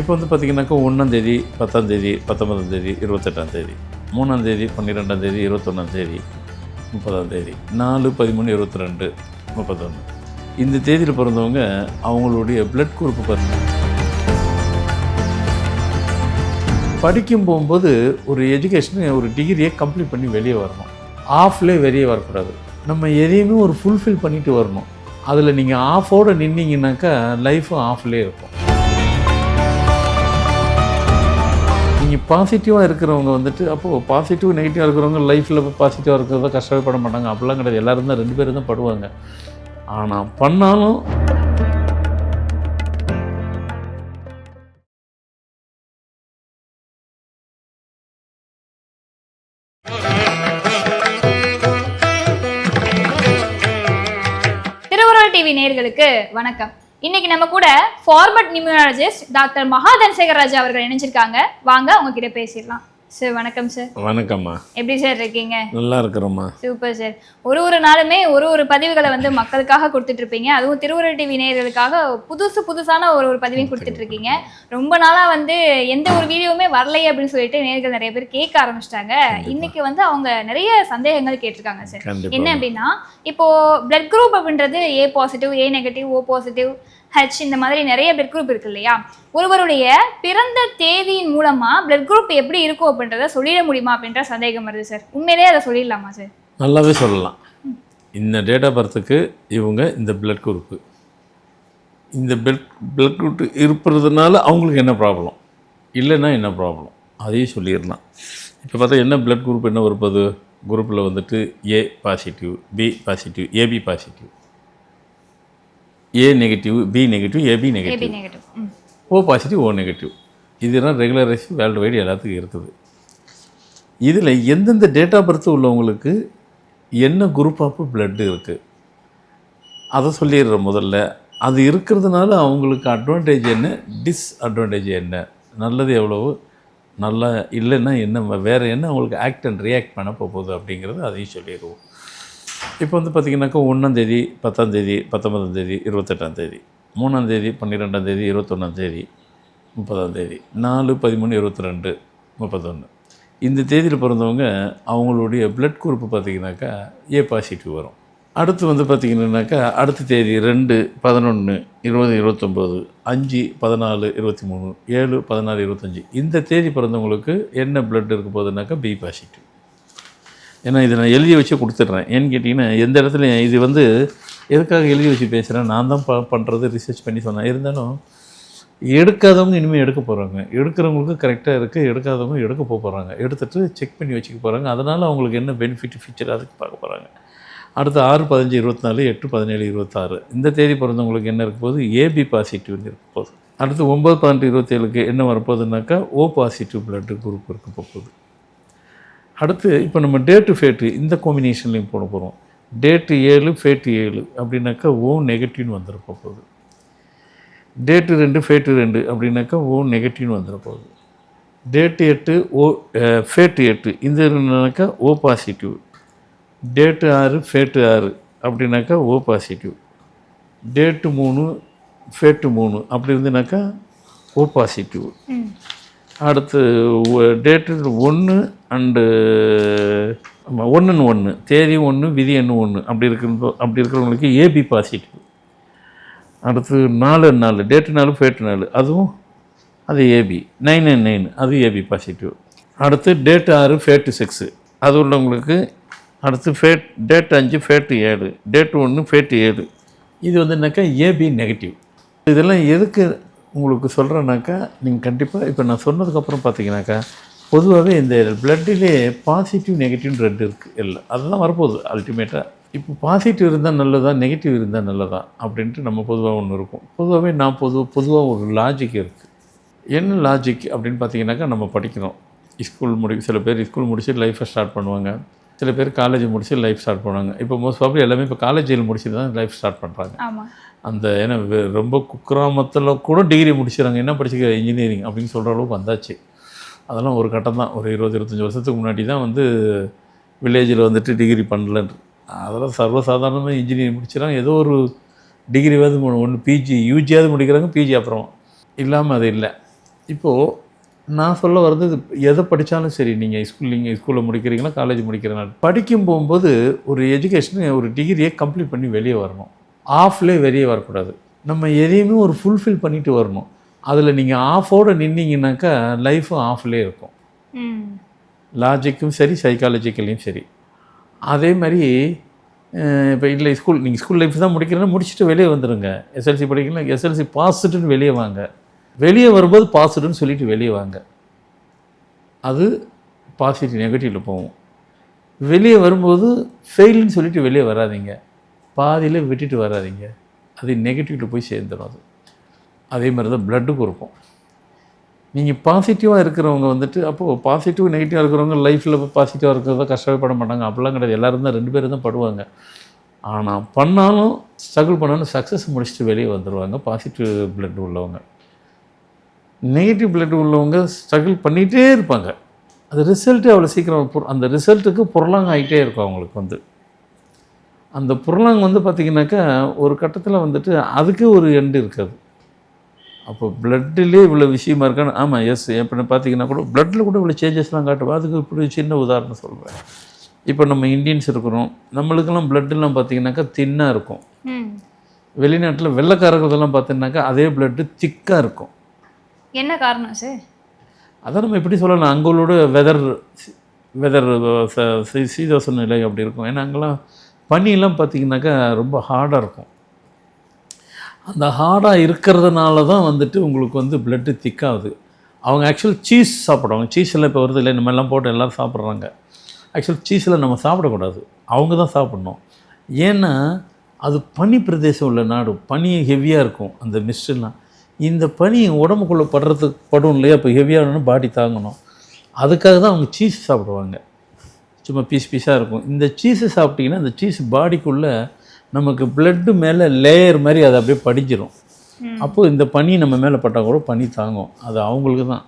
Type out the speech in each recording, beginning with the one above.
இப்போ வந்து பார்த்திங்கனாக்கா ஒன்றாந்தேதி பத்தாந்தேதி பத்தொன்பதாந்தேதி இருபத்தெட்டாந்தேதி மூணாந்தேதி பன்னிரெண்டாந்தேதி இருபத்தொன்னாந்தேதி முப்பதாந்தேதி நாலு பதிமூணு இருபத்தி ரெண்டு முப்பத்தொன்று இந்த தேதியில் பிறந்தவங்க அவங்களுடைய பிளட் குரூப் பார்த்து படிக்கும் போகும்போது ஒரு எஜுகேஷனு ஒரு டிகிரியை கம்ப்ளீட் பண்ணி வெளியே வரணும். ஆஃப்லேயே வெளியே வரக்கூடாது. நம்ம எதையுமே ஒரு ஃபுல்ஃபில் பண்ணிட்டு வரணும். அதில் நீங்கள் ஆஃபோடு நின்னீங்கன்னாக்கா லைஃப்பும் ஆஃப்லேயே இருக்கும். நீங்கள் பாசிட்டிவாக இருக்கிறவங்க வந்துட்டு அப்போது பாசிட்டிவ் நெகட்டிவாக இருக்கிறவங்க லைஃப்பில் பாசிட்டிவாக இருக்கிறத கஷ்டப்பட மாட்டாங்க. அப்படிலாம் கிடையாது. எல்லாரும் தான் ரெண்டு பேரும் தான் படுவாங்க. ஆனால் பண்ணாலும் திருவுருள் டிவி நேர்களுக்கு வணக்கம். இன்னைக்கு நம்ம கூட format numerologist doctor Mahadan Sekar Raja அவர்கள் இணைஞ்சிருக்காங்க. வாங்க அவங்க கிட்ட பேசிடலாம். சார் வணக்கம் சார் வணக்கம்மா. எப்படி சார் இருக்கீங்க? நல்லா இருக்கிறோம்மா. சூப்பர் சார் ஒரு ஒரு நாளுமே ஒரு ஒரு பதிவுகளை வந்து மக்களுக்காக கொடுத்துட்டு இருப்பீங்க. அதுவும் திருவுருள் டிவி நேயர்களுக்காக புதுசு புதுசான ஒரு ஒரு பதிவையும் கொடுத்துட்டு இருக்கீங்க. ரொம்ப நாளா வந்து எந்த ஒரு வீடியோவுமே வரலையே அப்படின்னு சொல்லிட்டு நேயர்கள் நிறைய பேர் கேட்க ஆரம்பிச்சிட்டாங்க. இன்னைக்கு வந்து அவங்க நிறைய சந்தேகங்கள் கேட்டிருக்காங்க சார் என்ன அப்படின்னா இப்போ பிளட் குரூப் அப்படின்றது A positive A negative O positive H இந்த மாதிரி நிறைய பிளட் குரூப் இருக்கு இல்லையா? ஒருவருடைய பிறந்த தேதியின் மூலமா பிளட் குரூப் எப்படி இருக்கும் அப்படின்றத சொல்லிட முடியுமா அப்படின்ற சந்தேகம் வருது சார் உண்மையிலேயே அதை சொல்லிடலாமா சார் நல்லாவே சொல்லலாம். இந்த டேட் ஆஃப் பர்த்துக்கு இவங்க இந்த பிளட் குரூப்பு இந்த பிளட் பிளட் குரூப் இருப்பதுனால அவங்களுக்கு என்ன ப்ராப்ளம் இல்லைன்னா என்ன ப்ராப்ளம் அதையும் சொல்லிடலாம். இப்போ பார்த்தா என்ன பிளட் குரூப் என்ன வருப்பது குரூப்பில் வந்துட்டு A positive B positive AB positive A negative B negative AB negative O positive O negative இதெல்லாம் ரெகுலரைஸ் வேர்ல்டு வைடு எல்லாத்துக்கும் இருக்குது. இதில் எந்தெந்த டேட் ஆஃப் பர்த் உள்ளவங்களுக்கு என்ன குரூப் ஆஃப் blood இருக்குது அதை சொல்லிடுறேன் முதல்ல. அது இருக்கிறதுனால அவங்களுக்கு அட்வான்டேஜ் என்ன? டிஸ்அட்வான்டேஜ் என்ன? நல்லது எவ்வளவு? நல்லா இல்லைன்னா என்ன? வேறு என்ன அவங்களுக்கு ஆக்ட் அண்ட் ரியாக்ட் பண்ண போகுது அப்படிங்கிறது அதையும் சொல்லிடுவோம். இப்போ வந்து பார்த்திங்கனாக்கா ஒன்றாந்தேதி பத்தாந்தேதி பத்தொன்பதாந்தேதி இருபத்தெட்டாந்தேதி மூணாந்தேதி பன்னிரெண்டாந்தேதி இருபத்தொன்னாந்தேதி முப்பதாந்தேதி நாலு பதிமூணு இருபத்தி ரெண்டு முப்பத்தொன்று இந்த தேதியில் பிறந்தவங்க அவங்களுடைய பிளட் குரூப் பார்த்திங்கனாக்கா ஏ பாசிட்டிவ் வரும். அடுத்து வந்து பார்த்திங்கன்னாக்கா அடுத்த தேதி ரெண்டு பதினொன்று இருபது இருபத்தொம்போது அஞ்சு பதினாலு இருபத்தி மூணு ஏழு பதினாலு இருபத்தஞ்சி. இந்த தேதி பிறந்தவங்களுக்கு என்ன பிளட் இருக்க போகுதுனாக்கா பி பாசிட்டிவ் ஏன்னா இதை நான் எழுதி வச்சு கொடுத்துட்றேன். ஏன்னு கேட்டிங்கன்னா எந்த இடத்துல இது வந்து எதுக்காக எழுதி வச்சு பேசுகிறேன் நான் தான் ப பண்ணுறது ரிசர்ச் பண்ணி சொன்னேன். இருந்தாலும் எடுக்காதவங்க இனிமேல் எடுக்க போகிறாங்க எடுக்கிறவங்களுக்கு கரெக்டாக இருக்குது எடுக்காதவங்க எடுக்க போக போகிறாங்க எடுத்துகிட்டு செக் பண்ணி வச்சுக்க போகிறாங்க அதனால் அவங்களுக்கு என்ன பெனிஃபிட் ஃபீச்சர் அதுக்கு பார்க்க போகிறாங்க அடுத்து ஆறு பதினஞ்சு இருபத்தி நாலு எட்டு பதினேழு இருபத்தாறு. இந்த தேதி பிறந்தவங்களுக்கு என்ன இருக்க போகுது? ஏபி பாசிட்டிவ்னு இருக்க போகுது. அடுத்து ஒம்பது பன்னெண்டு இருபத்தேழுக்கு என்ன வரப்போகுதுனாக்கா ஓ பாசிட்டிவ் பிளட் குரூப் இருக்க போகுது. அடுத்து இப்போ நம்ம டேட்டு ஃபேட்டு இந்த காம்பினேஷன்லையும் போட போகிறோம் டேட்டு ஏழு ஃபேட்டு ஏழு அப்படின்னாக்கா ஓ நெகட்டிவ்னு வந்துட போகுது. டேட்டு ரெண்டு ஃபேட்டு ரெண்டு அப்படின்னாக்கா ஓ நெகட்டிவ்னு வந்துட போகுது. டேட்டு எட்டு ஓ ஃபேட்டு எட்டு இந்த என்னன்னாக்கா ஓ பாசிட்டிவ் டேட்டு ஆறு ஃபேட்டு ஆறு அப்படின்னாக்கா ஓ பாசிட்டிவ் டேட்டு மூணு ஃபேட்டு மூணு அப்படி இருந்துனாக்கா ஓ பாசிட்டிவ் அடுத்து டேட்டு ஒன்று அண்டு ஒன்றுன்னு ஒன்று தேதி ஒன்று விதி எண்ணு ஒன்று அப்படி இருக்கிற அப்படி இருக்கிறவங்களுக்கு ஏபி பாசிட்டிவ் அடுத்து நாலு நாலு டேட்டு நாலு ஃபேட்டு நாலு அதுவும் அது ஏபி நைன் நைன் நைன் அது ஏபி பாசிட்டிவ் அடுத்து டேட்டு ஆறு ஃபேட்டு சிக்ஸு அது உள்ளவங்களுக்கு அடுத்து ஃபேட் டேட் அஞ்சு ஃபேட்டு ஏழு டேட்டு ஒன்று ஃபேட்டு ஏழு. இது வந்து என்னக்கா ஏபி நெகட்டிவ் இதெல்லாம் எதுக்கு உங்களுக்கு சொல்கிறேன்னாக்கா நீங்கள் கண்டிப்பாக இப்போ நான் சொன்னதுக்கப்புறம் பார்த்தீங்கன்னாக்கா பொதுவாகவே இந்த பிளட்டிலே பாசிட்டிவ் நெகட்டிவ் ரெண்டு இருக்குது இல்லை அதெல்லாம் வரப்போகுது அல்டிமேட்டாக இப்போ பாசிட்டிவ் இருந்தால் நல்லதா நெகட்டிவ் இருந்தால் நல்லதா அப்படின்ட்டு நம்ம பொதுவாக ஒன்று இருக்கும். பொதுவாகவே நான் பொது பொதுவாக ஒரு லாஜிக் இருக்குது என்ன லாஜிக் அப்படின்னு பார்த்தீங்கன்னாக்கா நம்ம படிக்கிறோம் ஸ்கூல் முடி சில பேர் ஸ்கூல் முடிச்சு லைஃப்பை ஸ்டார்ட் பண்ணுவாங்க. சில பேர் காலேஜ் முடிச்சு லைஃப் ஸ்டார்ட் பண்ணுவாங்க. இப்போ மோஸ்ட் ப்ராப்ளி எல்லாமே இப்போ காலேஜில் முடிச்சுட்டு தான் லைஃப் ஸ்டார்ட் பண்ணுறாங்க அந்த ஏன்னா ரொம்ப குக்கிராமத்தில் கூட டிகிரி முடிச்சிடறாங்க என்ன படிச்சுக்க இன்ஜினியரிங் அப்படின்னு சொல்கிற அளவுக்கு வந்தாச்சு. அதெல்லாம் ஒரு கட்டம் தான். ஒரு இருபது இருபத்தஞ்சி வருஷத்துக்கு முன்னாடி தான் வந்து வில்லேஜில் வந்துட்டு டிகிரி பண்ணலன்று. அதெல்லாம் சர்வசாதாரணமாக இன்ஜினியரிங் முடிச்சிடறாங்க ஏதோ ஒரு டிகிரிவாவது ஒன்று பிஜி யூஜியாவது முடிக்கிறாங்க பிஜி அப்புறம். இல்லாமல் அது இல்லை. இப்போது நான் சொல்ல வர்றது எதை படித்தாலும் சரி நீங்கள் ஸ்கூல் நீங்கள் ஸ்கூலில் முடிக்கிறீங்களா காலேஜ் முடிக்கிறனால படிக்கும் போகும்போது ஒரு எஜுகேஷன் ஒரு டிகிரியை கம்ப்ளீட் பண்ணி வெளியே வரணும். ஆஃப்லேயே வெளியே வரக்கூடாது. நம்ம எதையுமே ஒரு ஃபுல்ஃபில் பண்ணிட்டு வரணும். அதில் நீங்கள் ஆஃபோடு நின்னீங்கன்னாக்கா லைஃபும் ஆஃப்லேயே இருக்கும். லாஜிக்கும் சரி சைக்காலஜிக்கலையும் சரி. அதே மாதிரி இப்போ இல்லை ஸ்கூல் நீங்கள் ஸ்கூல் லைஃப் தான் முடிக்கிறேன்னா முடிச்சுட்டு வெளியே வந்துடுங்க எஸ்எல்சி படிக்கலாம் எஸ்எல்சி பாஸ்டுன்னு வெளியே வாங்க. வெளியே வரும்போது பாசிட்டிவ்னு சொல்லிட்டு வெளியே வாங்க. அது பாசிட்டிவ் நெகட்டிவில் போகும். வெளியே வரும்போது ஃபெயில்னு சொல்லிட்டு வெளியே வராதீங்க. பாதியில் விட்டுட்டு வராதீங்க. அது நெகட்டிவில் போய் சேர்ந்துடும் அது. அதே மாதிரி தான் ப்ளட்டுக்கும் இருக்கும். நீங்கள் பாசிட்டிவாக இருக்கிறவங்க வந்துட்டு அப்போது பாசிட்டிவ் நெகட்டிவாக இருக்கிறவங்க லைஃப்பில் பாசிட்டிவாக இருக்கிறத கஷ்டப்பட பட மாட்டாங்க. அப்படிலாம் கிடையாது. எல்லோரும் தான் ரெண்டு பேரும் தான் படுவாங்க. ஆனால் பண்ணாலும் ஸ்ட்ரகிள் பண்ணாலும் சக்ஸஸ் முடிச்சுட்டு வெளியே வந்துடுவாங்க பாசிட்டிவ் பிளட் உள்ளவங்க. நெகட்டிவ் பிளட் உள்ளவங்க ஸ்ட்ரகிள் பண்ணிகிட்டே இருப்பாங்க. அது ரிசல்ட்டு அவ்வளோ சீக்கிரம் அந்த ரிசல்ட்டுக்கு புறலாங்க ஆகிட்டே இருக்கும் அவங்களுக்கு வந்து. அந்த புறலாங்க வந்து பார்த்திங்கனாக்கா ஒரு கட்டத்தில் வந்துட்டு அதுக்கு ஒரு எண்டு இருக்காது. அப்போ பிளட்டிலே இவ்வளோ விஷயமா இருக்கான்னு ஆமாம் எஸ் எப்படி பார்த்தீங்கன்னா கூட பிளட்டில் கூட இவ்வளோ சேஞ்சஸ்லாம் காட்டுவோம் அதுக்கு இப்படி சின்ன உதாரணம் சொல்கிறேன் இப்போ நம்ம இந்தியன்ஸ் இருக்கிறோம். நம்மளுக்கெல்லாம் பிளட்டெல்லாம் பார்த்தீங்கன்னாக்கா தின்னாக இருக்கும். வெளிநாட்டில் வெள்ளைக்காரர்களெல்லாம் பார்த்தீங்கன்னாக்கா அதே பிளட்டு திக்காக இருக்கும். என்ன காரணம் சார் அதான் நம்ம எப்படி சொல்லலாம் அங்களோட வெதர் வெதர் சீதோச நிலை அப்படி இருக்கும். ஏன்னா அங்கெல்லாம் பனியெல்லாம் பார்த்தீங்கன்னாக்கா ரொம்ப ஹார்டாக இருக்கும். அந்த ஹார்டாக இருக்கிறதுனால தான் வந்துட்டு உங்களுக்கு வந்து பிளட்டு திக்காகுது அவங்க ஆக்சுவல் சீஸ் சாப்பிடுவாங்க. சீஸில் இப்போ வருது இல்லை இந்த மாதிரிலாம் போட்டு எல்லோரும் சாப்பிட்றாங்க. ஆக்சுவல் சீஸில் நம்ம சாப்பிடக்கூடாது. அவங்க தான் சாப்பிட்ணும். ஏன்னா அது பனி பிரதேசம் உள்ள நாடு. பனி ஹெவியாக இருக்கும் அந்த மிஸ்டெல்லாம் இந்த பனி உடம்புக்குள்ளே படுறதுக்கு படும் இல்லையா? இப்போ ஹெவியாக பாடி தாங்கணும். அதுக்காக தான் அவங்க சீஸ் சாப்பிடுவாங்க. சும்மா பீஸ் பீஸாக இருக்கும். இந்த சீஸை சாப்பிட்டிங்கன்னா இந்த சீஸ் பாடிக்குள்ளே நமக்கு பிளட்டு மேலே லேயர் மாதிரி அது அப்படியே படிஞ்சிரும். அப்போது இந்த பனி நம்ம மேலே பட்டால் கூட பனி தாங்கும். அது அவங்களுக்கு தான்.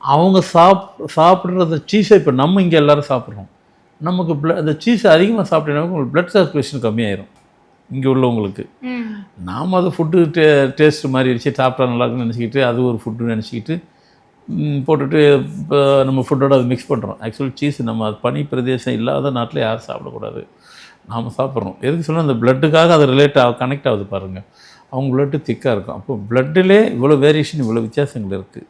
அவங்க சாப் சாப்பிட்றத சீஸை இப்போ நம்ம இங்கே எல்லோரும் சாப்பிட்றோம். நமக்கு ப்ள அந்த சீஸ் அதிகமாக சாப்பிட்டீங்கன்னா உங்களுக்கு பிளட் சர்க்குலேஷன் கம்மியாயிரும். இங்கே உள்ளவங்களுக்கு. நாம் அது ஃபுட்டு டே டேஸ்ட் மாதிரி வச்சு சாப்பிட்டா நல்லா இருக்குன்னு நினச்சிக்கிட்டு அது ஒரு ஃபுட்டு நினச்சிக்கிட்டு போட்டுட்டு இப்போ நம்ம ஃபுட்டோட அது மிக்ஸ் பண்ணுறோம் ஆக்சுவலி சீஸ் நம்ம பனி பிரதேசம் இல்லாத நாட்டில் யாரும் சாப்பிடக்கூடாது. நாம் சாப்பிட்றோம். எதுக்கு சொன்னால் அந்த பிளட்டுக்காக அது ரிலேட் ஆக கனெக்ட் ஆகுது பாருங்கள் அவங்க பிளட்டு திக்காக இருக்கும். அப்போ பிளட்டிலே இவ்வளோ வேரியேஷன் இவ்வளோ வித்தியாசங்கள் இருக்குது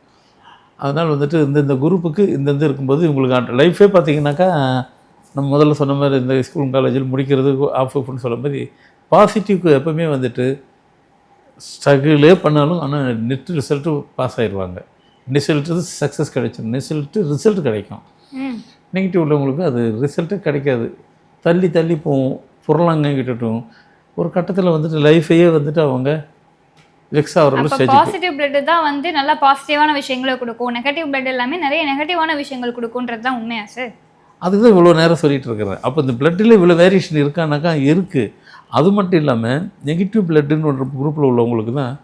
அதனால் வந்துட்டு இந்த இந்த குரூப்புக்கு இந்த இது இருக்கும்போது உங்களுக்கு லைஃபே பார்த்தீங்கன்னாக்கா நம்ம முதல்ல சொன்ன மாதிரி இந்த ஸ்கூல் காலேஜில் முடிக்கிறது ஆஃப் ஆஃப்னு சொல்ல மாதிரி பாசிட்டிவ்க்கு எப்பவுமே வந்துட்டு ஸ்ட்ரகிளே பண்ணாலும் ஆனால் நெட் ரிசல்ட்டு பாஸ் ஆயிடுவாங்க ரிசல்ட்டு சக்ஸஸ் கிடைச்சிடும் ரிசல்ட்டு ரிசல்ட் கிடைக்கும். நெகட்டிவ் உள்ளவங்களுக்கு அது ரிசல்ட்டே கிடைக்காது. தள்ளி தள்ளி போகும் புரளாங்க கிட்டட்டும். ஒரு கட்டத்தில் வந்துட்டு லைஃபையே வந்துட்டு அவங்க வெக்ஸ் ஆகிற அப்ப ஸ்டேஜ் பாசிட்டிவ் பிளட் தான் வந்து நல்லா பாசிட்டிவான விஷயங்களை கொடுக்கும். நெகட்டிவ் பிளட் எல்லாமே நிறைய நெகட்டிவான விஷயங்கள் கொடுக்கும்ன்றது தான் உண்மையா சார் அதுக்கு தான் இவ்வளோ நேரம் சொல்லிட்டு இருக்கிறேன். அப்போ இந்த பிளட்டில் இவ்வளோ வேரியேஷன் இருக்கானாக்கா இருக்குது அது மட்டும் இல்லாமல் நெகட்டிவ் பிளட்டுன்னு ஒரு குரூப்பில் உள்ளவங்களுக்கு தான்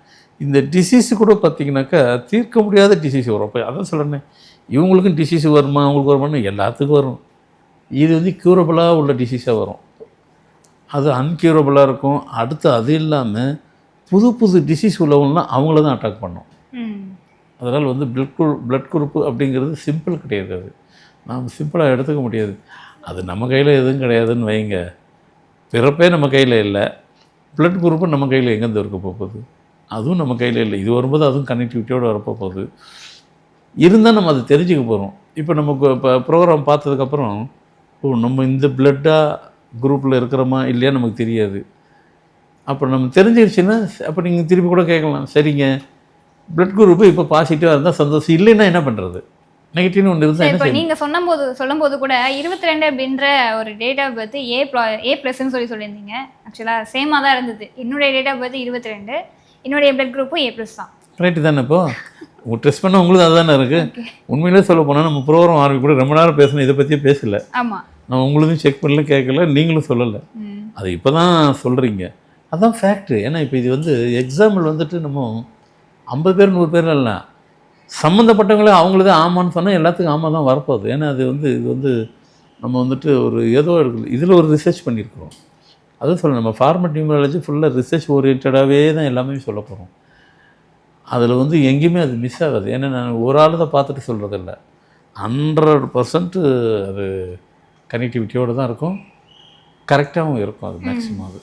இந்த டிசீஸ் கூட பார்த்தீங்கன்னாக்கா தீர்க்க முடியாத டிசீஸ் வரும். அப்போ அதான் சொல்கிறேன் இவங்களுக்கும் டிசீஸ் வருமா அவங்களுக்கு வருமானு எல்லாத்துக்கும் வரும். இது வந்து க்யூரபிளாக உள்ள டிசீஸாக வரும். அது அன்க்யூரபிளாக இருக்கும். அடுத்து அது இல்லாமல் புது புது டிசீஸ் உள்ளவங்களாம் அவங்கள தான் அட்டாக் பண்ணும். அதனால் வந்து பிளட் குரூ பிளட் குரூப்பு அப்படிங்கிறது சிம்பிள் கிடையாது அது. நாம் சிம்பிளாக எடுத்துக்க முடியாது. அது நம்ம கையில் எதுவும் கிடையாதுன்னு வைங்க. பிறப்பே நம்ம கையில் இல்லை. பிளட் குரூப்பு நம்ம கையில் எங்கேருந்து இருக்க போகுது? அதுவும் நம்ம கையில் இல்லை. இது வரும்போது அதுவும் கனெக்டிவிட்டியோடு வரப்போ போகுது. இருந்தால் நம்ம அதை தெரிஞ்சுக்க போகிறோம் இப்போ நமக்கு இப்போ ப்ரோக்ராம் பார்த்ததுக்கப்புறம் ஓ நம்ம இந்த பிளட்டாக குரூப்பில் இருக்கிறோமா இல்லையா நமக்கு தெரியாது. அப்போ நம்ம தெரிஞ்சிருச்சுன்னா அப்போ நீங்கள் திருப்பி கூட கேட்கலாம். சரிங்க. பிளட் குரூப்பு இப்போ பாசிட்டிவாக இருந்தால் சந்தோஷம். இல்லைன்னா என்ன பண்ணுறது நெகட்டிவ்னு ஒன்று இருந்தால் இப்போ செய்யணும்? நீங்க சொன்னபோது சொல்லும்போது கூட இருபத்தி ரெண்டு அப்படின்ற ஒரு டேட் ஆஃப் பர்த் ஏ ப்ளா ஏ ப்ளஸ்ன்னு சொல்லி சொல்லியிருந்தீங்க. ஆக்சுவலாக சேமாக தான் இருந்தது. என்னுடைய டேட் ஆஃப் பர்த் இருபத்தி ரெண்டு என்னுடைய பிளட் குரூப்பும் ஏ ப்ளஸ் தான். ரைட்டு தானே இப்போ? உங்கள் டெஸ்ட் பண்ண உங்களுக்கு அதுதானே இருக்குது உண்மையிலே சொல்ல போனால் நம்ம ப்ரோக்ராம் ஆரம்பி கூட ரொம்ப நேரம் பேசணும் இதை பற்றியே பேசல. ஆமா. நான் உங்களுக்கும் செக் பண்ணல கேட்கல நீங்களும் சொல்லலை. அது இப்போ தான் சொல்கிறீங்க அதான் ஃபேக்ட்ரி ஏன்னா இப்போ இது வந்து எக்ஸாம்பிள் வந்துட்டு நம்ம ஐம்பது பேர் நூறு பேர் இல்லை. சம்மந்தப்பட்டவங்களே அவங்களே தான் ஆமான்னு சொன்னால் எல்லாத்துக்கும் ஆமாம் தான் வரப்போகுது. ஏன்னா அது வந்து இது வந்து நம்ம வந்துட்டு ஒரு ஏதோ இதில் ஒரு ரிசர்ச் பண்ணியிருக்கிறோம். அதுவும் சொல்ல நம்ம ஃபார்மட் நியூமராலஜி ஃபுல்லாக ரிசர்ச் ஓரியன்டாகவே தான் எல்லாமே சொல்ல போகிறோம் அதில் வந்து எங்கேயுமே அது மிஸ் ஆகாது. ஏன்னா நான் ஒரு ஆள் தான் பார்த்துட்டு சொல்கிறதில்ல ஹண்ட்ரட் பர்சன்ட் அது கனெக்டிவிட்டியோடு தான் இருக்கும். கரெக்டாகவும் இருக்கும் அது மேக்ஸிமம் அது.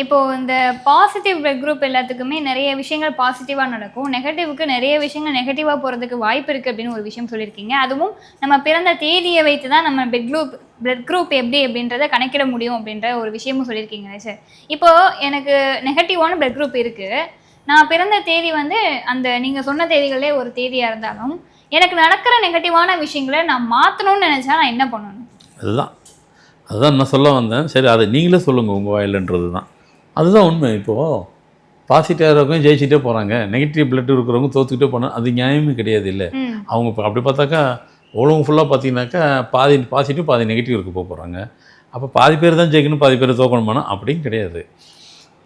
இப்போ இந்த பாசிட்டிவ் பிளட் குரூப் எல்லாத்துக்குமே நிறைய விஷயங்கள் பாசிட்டிவாக நடக்கும். நெகட்டிவ்க்கு நிறைய விஷயங்கள் நெகட்டிவாக போகிறதுக்கு வாய்ப்பு இருக்குது அப்படின்னு ஒரு விஷயம் சொல்லியிருக்கீங்க. அதுவும் நம்ம பிறந்த தேதியை வைத்து தான் நம்ம பிளட் குரூப் பிளட் குரூப் எப்படி அப்படின்றத கணக்கிட முடியும் அப்படின்ற ஒரு விஷயமும் சொல்லியிருக்கீங்க சார் இப்போ எனக்கு நெகட்டிவான பிளட் குரூப் இருக்குது நான் பிறந்த தேதி வந்து அந்த நீங்கள் சொன்ன தேதிகளே ஒரு தேதியாக இருந்தாலும் எனக்கு நடக்கிற நெகட்டிவான விஷயங்களை நான் மாற்றணும்னு நினச்சா நான் என்ன பண்ணணும்? அதுதான். அதுதான் நான் சொல்ல வந்தேன். சரி அதை நீங்களே சொல்லுங்கள் உங்கள் வாயிலன்றது தான். அதுதான் உண்மை இப்போது பாசிட்டிவாக இருக்கவங்க ஜெயிச்சிட்டே போகிறாங்க நெகட்டிவ் பிளட் இருக்கிறவங்க தோத்துக்கிட்டே போனால் அது நியாயமே கிடையாது இல்லை. அவங்க அப்படி பார்த்தாக்கா உலகம் ஃபுல்லாக பார்த்தீங்கன்னாக்கா பாதி பாசிட்டிவ் பாதி நெகட்டிவ் இருக்க போக போகிறாங்க அப்போ பாதி பேர் தான் ஜெயிக்கணும் பாதி பேர் தோக்கணுமானா அப்படியும் கிடையாது.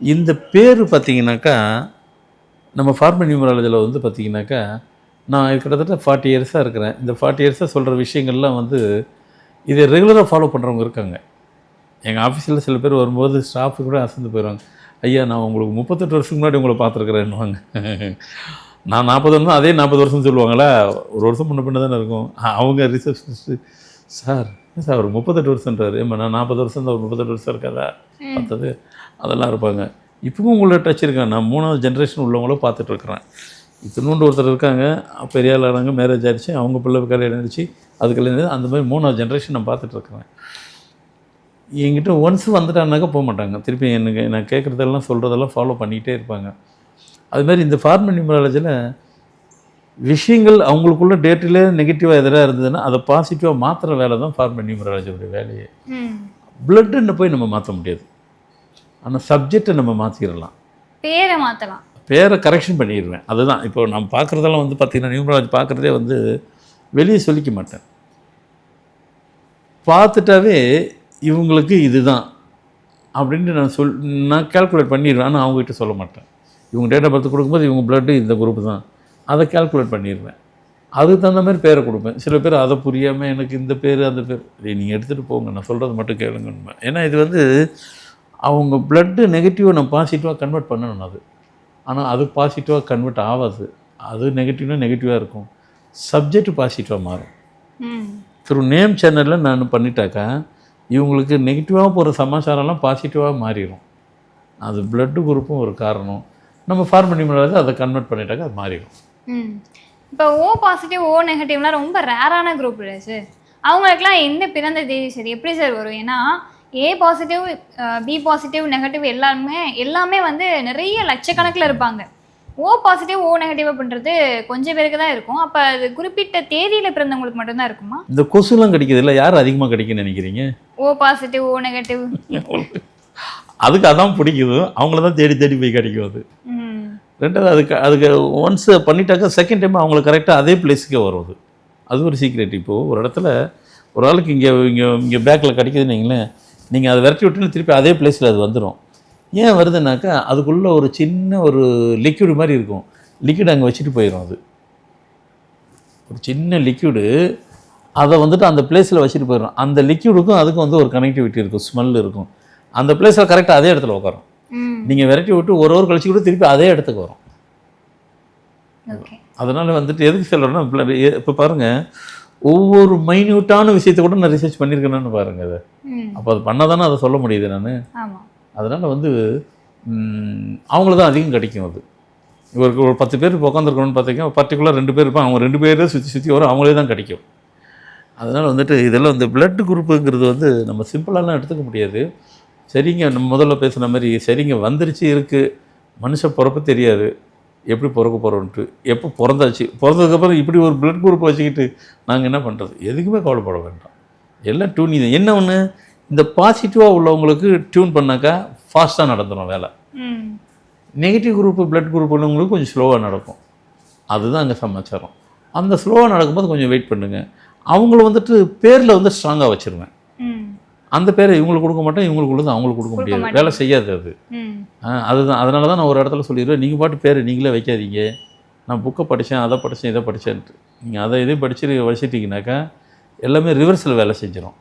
இந்த பேர் பார்த்தீங்கன்னாக்கா நம்ம ஃபார்மல் நியூமராலஜியில் வந்து பார்த்தீங்கன்னாக்கா நான் கிட்டத்தட்ட ஃபார்ட்டி இயர்ஸாக இருக்கிறேன். இந்த ஃபார்ட்டி இயர்ஸாக சொல்கிற விஷயங்கள்லாம் வந்து இதை ரெகுலராக ஃபாலோ பண்ணுறவங்க இருக்காங்க. எங்கள் ஆஃபீஸில் சில பேர் வரும்போது ஸ்டாஃபு கூட அசந்து போயிடுவாங்க ஐயா நான் உங்களுக்கு முப்பத்தெட்டு வருஷத்துக்கு முன்னாடி உங்களை பார்த்துருக்குறேன்னுவாங்க. நான் நாற்பது வருஷம் அதே நாற்பது வருஷம் சொல்லுவாங்களா ஒரு வருஷம் முன்ன பின்ன தானே இருக்கும். அவங்க ரிசப்ஷனிஸ்ட்டு சார் சார் ஒரு முப்பத்தெட்டு வருஷன்றாரு ஏம்மா நான் நாற்பது வருஷம் தான் ஒரு முப்பத்தெட்டு வருஷம் இருக்காதா பார்த்தது அதெல்லாம் இருப்பாங்க. இப்பவும் உங்களோட டச் இருக்கேன் நான் மூணாவது ஜென்ரேஷன் உள்ளவங்களும் பார்த்துட்ருக்குறேன் இத்தினூண்டு ஒருத்தர் இருக்காங்க பெரிய ஆளானாங்க மேரேஜ் ஆயிடுச்சு அவங்க பிள்ளை கல்யாணம் ஆயிடுச்சு அது கல்யாணம். அந்த மாதிரி மூணாவது ஜென்ரேஷன் நான் பார்த்துட்ருக்குறேன் என்கிட்ட ஒன்ஸ் வந்துட்டானாக்கா போக மாட்டாங்க. திருப்பி எனக்கு நான் கேட்குறதெல்லாம் சொல்கிறதெல்லாம் ஃபாலோ பண்ணிக்கிட்டே இருப்பாங்க. அது மாதிரி இந்த ஃபார்மல் நியூமராலஜியில் விஷயங்கள் அவங்களுக்குள்ள டேட்டில் நெகட்டிவாக எதிராக இருந்ததுன்னா அதை பாசிட்டிவாக மாற்றுற வேலை தான் ஃபார்மல் நியூமராலஜியோடைய வேலையே. பிளட்டுன்னு போய் நம்ம மாற்ற முடியாது. ஆனால் சப்ஜெக்டை நம்ம மாற்றிடலாம் பேரை மாற்றலாம் பேரை கரெக்ஷன் பண்ணிடுவேன். அதுதான். இப்போ நம்ம பார்க்குறதெல்லாம் வந்து பார்த்திங்கன்னா நியூமராலஜி பார்க்குறதே வந்து வெளியே சொல்லிக்க மாட்டேன். பார்த்துட்டாவே இவங்களுக்கு இதுதான் அப்படின்ட்டு நான் சொல் நான் கால்குலேட் பண்ணிடுவேன். ஆனால் அவங்ககிட்ட சொல்ல மாட்டேன். இவங்க டேட் ஆஃப் பர்த் கொடுக்கும்போது இவங்க பிளட்டு இந்த குரூப் தான். அதை கால்குலேட் பண்ணிடுவேன். அதுக்கு தகுந்த மாதிரி பேரை கொடுப்பேன். சில பேர் அதை புரியாமல் எனக்கு இந்த பேர் அந்த பேர். நீங்கள் எடுத்துகிட்டு போங்க. நான் சொல்கிறது மட்டும் கேளுங்க ஏன்னா இது வந்து அவங்க பிளட்டு நெகட்டிவாக நான் பாசிட்டிவாக கன்வெர்ட் பண்ணணும் அது. ஆனால் அது பாசிட்டிவாக கன்வெர்ட் ஆகாது. அது நெகட்டிவ்னா நெகட்டிவாக இருக்கும். சப்ஜெக்ட் பாசிட்டிவாக மாறும். த்ரூ நேம் சேனலில் நான் பண்ணிட்டாக்கா இவங்களுக்கு நெகட்டிவாக போகிற சமாச்சாரம்லாம் பாசிட்டிவாக மாறிடும் அது பிளட்டு குரூப்பும் ஒரு காரணம். நம்ம ஃபார்ம் பண்ணி அதை கன்வெர்ட் பண்ணிட்டாக்கா அது மாறிடும் ம். இப்போ ஓ பாசிட்டிவ் ஓ நெகட்டிவ்லாம் ரொம்ப ரேரான குரூப் இல்லை சார் அவங்களுக்குலாம் எந்த பிறந்த தேதி சரி எப்படி சார் வரும்? ஏன்னா A positive B positive negative எல்லாமே எல்லாமே வந்து நிறைய லட்சக்கணக்கில் இருப்பாங்க. ஓ பாசிட்டிவ் ஓ நெகட்டிவ் அப்படின்றது கொஞ்சம் பேருக்கு தான் இருக்கும். அப்போ அது குறிப்பிட்ட தேதியில் பிறந்தவங்களுக்கு மட்டும்தான் இருக்குமா? இந்த கொசுலாம் கிடைக்குது இல்லை யார் அதிகமாக கிடைக்குன்னு நினைக்கிறீங்க? ஓ பாசிட்டிவ் ஓ நெகட்டிவ் அதுக்கு அதான் பிடிக்குது. அவங்கள தான் தேடி தேடி போய் கிடைக்கும் அது. ரெண்டாவது அதுக்கு அதுக்கு ஒன்ஸ் பண்ணிட்டாக்கா செகண்ட் டைம் அவங்களுக்கு கரெக்டாக அதே பிளேஸுக்கே வரும் அது ஒரு சீக்ரெட் இப்போது ஒரு இடத்துல ஒரு ஆளுக்கு இங்கே இங்கே இங்கே பேக்கில் கிடைக்குதுன்னு வைங்களேன். நீங்கள் அதை விரட்டி விட்டுன்னு திருப்பி அதே பிளேஸில் அது வந்துடும் ஏன் வருதுனாக்கா அதுக்குள்ளே ஒரு சின்ன ஒரு லிக்விட் மாதிரி இருக்கும். லிக்விட் அங்கே வச்சுட்டு போயிடும் அது. ஒரு சின்ன லிக்விடு அதை வந்துட்டு அந்த பிளேஸில் வச்சுட்டு போயிடும் அந்த லிக்விடுக்கும் அதுக்கும் வந்து ஒரு கனெக்டிவிட்டி இருக்கும் ஸ்மெல் இருக்கும். அந்த பிளேஸில் கரெக்டாக அதே இடத்துல உட்காரும். நீங்கள் விரட்டி விட்டு ஒரு ஒரு கழிச்சு கூட திருப்பி அதே இடத்துக்கு வரும். அதனால் வந்துட்டு எதுக்கு சொல்கிறேன்னா இப்போ பாருங்கள் ஒவ்வொரு மைன்யூட்டான விஷயத்தை கூட நான் ரிசர்ச் பண்ணியிருக்கேன்னு பாருங்கள் அதை அப்போ அது பண்ணால் தானே அதை சொல்ல முடியுது நான்? அதனால் வந்து அவங்கள தான் அதிகம் கிடைக்கும் அது. இவருக்கு ஒரு பத்து பேர் இப்போ உட்காந்துருக்கணும்னு பார்த்தீங்கன்னா பர்டிகுலர் ரெண்டு பேர் இருப்பாங்க. அவங்க ரெண்டு பேரே சுற்றி சுற்றி வரும். அவங்களே தான் கிடைக்கும். அதனால் வந்துட்டு இதெல்லாம் இந்த பிளட் குரூப்புங்கிறது வந்து நம்ம சிம்பிளாலாம் எடுத்துக்க முடியாது. சரிங்க நம்ம முதல்ல பேசுன மாதிரி சரிங்க வந்துருச்சு இருக்குது மனுஷ பிறப்பு தெரியாது. எப்படி பிறக்க போகிறோன்ட்டு எப்போ பிறந்தாச்சு? பிறந்ததுக்கப்புறம் இப்படி ஒரு பிளட் குரூப் வச்சுக்கிட்டு நாங்கள் என்ன பண்ணுறது எதுக்குமே கவலைப்பட வேண்டாம். எல்லாம் டியூனிங் தான் என்ன ஒன்று இந்த பாசிட்டிவாக உள்ளவங்களுக்கு டியூன் பண்ணாக்கா ஃபாஸ்ட்டாக நடந்துடும் வேலை. நெகட்டிவ் குரூப் பிளட் குரூப் உள்ளவங்களுக்கு கொஞ்சம் ஸ்லோவாக நடக்கும். அதுதான் அங்கே சமாச்சாரம். அந்த ஸ்லோவாக நடக்கும்போது கொஞ்சம் வெயிட் பண்ணுங்கள் அவங்கள வந்துட்டு பேரில் வந்து ஸ்ட்ராங்காக வச்சுருவேன். அந்த பேரை இவங்களுக்கு கொடுக்க மாட்டேன் இவங்களுக்கு கொடுத்து அவங்களுக்கு கொடுக்க முடியாது. வேலை செய்யாது அது. அதுதான். அதனால தான் நான் ஒரு இடத்துல சொல்லிடுவேன் நீங்கள் பாட்டு பேர் நீங்களே வைக்காதீங்க. நான் புக்கை படித்தேன் அதை படித்தேன் இதை படித்தேன்ட்டு நீங்கள் அதை இதையும் படிச்சு வச்சுட்டிங்கனாக்கா எல்லாமே ரிவர்ஸில் வேலை செஞ்சிடும்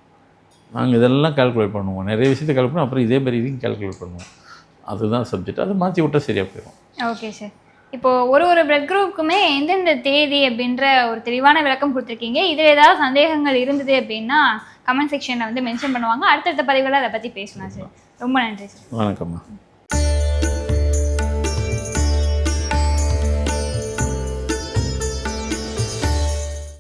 நாங்கள் இதெல்லாம் கால்குலேட் பண்ணுவோம். நிறைய விஷயத்தை கால்குலேட் பண்ணுவோம் அப்புறம் இதே மாதிரி இதையும் கால்குலேட் பண்ணுவோம். அதுதான் சப்ஜெக்ட் அதை மாற்றி விட்டால் சரியாக போயிடும் ஓகே சார் இப்போ ஒரு ஒரு பிளட் குரூப்புக்குமே எந்தெந்த தேதி அப்படின்ற ஒரு தெளிவான விளக்கம் கொடுத்துருக்கீங்க. இதில் ஏதாவது சந்தேகங்கள் இருந்தது அப்படின்னா கமெண்ட் செக்ஷனில் வந்து மென்ஷன் பண்ணுவாங்க. அடுத்தடுத்த பதிவுகளை அதை பற்றி பேசலாம் சார். ரொம்ப நன்றி சார். வணக்கம்மா.